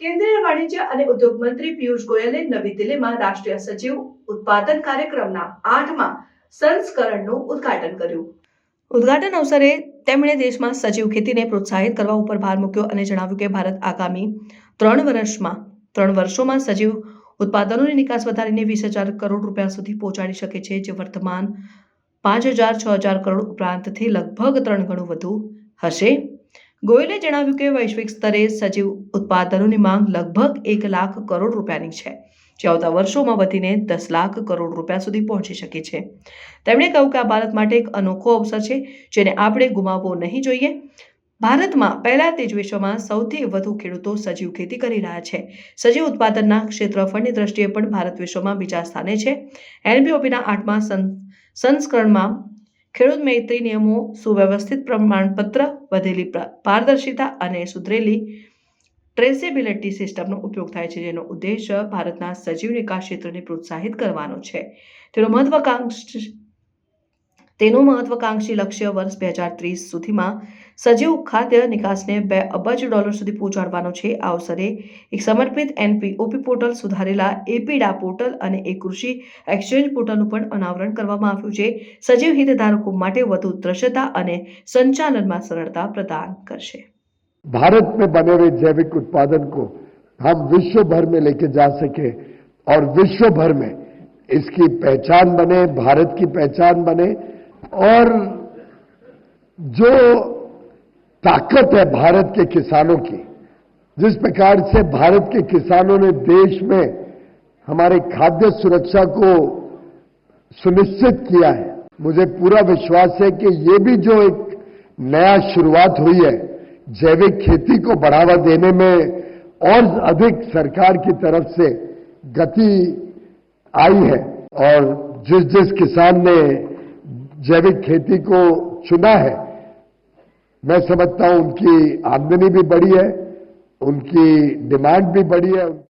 કેન્દ્રીય વાણિજ્ય અને ઉદ્યોગ મંત્રી પિયુષ ગોયલે નવી દિલ્હીમાં રાષ્ટ્રીય સચિવ ઉત્પાદન કાર્યક્રમના આઠમા સંસ્કરણનું ઉદ્ઘાટન કર્યું. ઉદ્ઘાટન અવસરે તેમણે દેશમાં સજીવ ખેતીને પ્રોત્સાહિત કરવા ઉપર ભાર મૂક્યો અને જણાવ્યું કે ભારત આગામી ત્રણ વર્ષમાં, ત્રણ વર્ષોમાં સજીવ ઉત્પાદનોની નિકાસ વધારીને વીસ હજાર કરોડ રૂપિયા સુધી પહોંચાડી શકે છે, જે વર્તમાન પાંચ હજાર, છ હજાર કરોડ ઉપરાંતથી લગભગ ત્રણ ગણું વધુ હશે. ગોયલે જણાવ્યું કે વૈશ્વિક સ્તરે સજીવ ઉત્પાદનોની માંગ લગભગ એક લાખ કરોડ રૂપિયાની છે, જે આવતા વર્ષોમાં વધીને દસ લાખ કરોડ રૂપિયા સુધી પહોંચી શકે છે. તેમણે કહ્યું કે આ ભારત માટે એક અનોખો અવસર છે, જેને આપણે ગુમાવવો નહીં જોઈએ. ભારતમાં પહેલા તે જ વિશ્વમાં સૌથી વધુ ખેડૂતો સજીવ ખેતી કરી રહ્યા છે. સજીવ ઉત્પાદનના ક્ષેત્રફળની દ્રષ્ટિએ પણ ભારત વિશ્વમાં બીજા સ્થાને છે. એનબીઓપીના આઠમા સં- સંસ્કરણમાં ખેડૂત મૈત્રી નિયમો, સુવ્યવસ્થિત પ્રમાણપત્ર, વધેલી પારદર્શિતા અને સુધરેલી ટ્રેસેબિલિટી સિસ્ટમનો ઉપયોગ થાય છે, જેનો ઉદ્દેશ્ય ભારતના સજીવ નિકાસ ક્ષેત્રને પ્રોત્સાહિત કરવાનો છે. તેનો મહત્વકાંક્ષ તેનું મહત્વકાંક્ષી લક્ષ્ય વર્ષ બે હજાર ત્રીસ સુધીમાં સજીવ ખાદ્ય નિકાસને બે અબજ ડોલર સુધી પહોંચાડવાનો છે આ અવસરે એક સમર્પિત એનપીઓપી પોર્ટલ સુધારેલા એપીડા પોર્ટલ અને એક કૃષિ એક્સચેન્જ પોર્ટલનું પણ અનાવરણ કરવામાં આવ્યું છે સજીવ હિતધારકો માટે વધુ દ્રશ્યતા અને સંચાલનમાં સરળતા પ્રદાન કરશે भारत में बने हुए जैविक उत्पादन को हम विश्व भर में लेके जा सके और विश्व भर में इसकी पहचान बने भारत की पहचान बने और जो ताकत है भारत के किसानों की, जिस प्रकार से भारत के किसानों ने देश में हमारे खाद्य सुरक्षा को सुनिश्चित किया है, मुझे पूरा विश्वास है कि ये भी जो एक नया शुरुआत हुई है, जैविक खेती को बढ़ावा देने में और अधिक सरकार की तरफ़ से गति आई है। और जिस जिस किसान ने जैविक खेती को चुना है मैं समझता हूं उनकी आमदनी भी बढ़ी है उनकी डिमांड भी बढ़ी है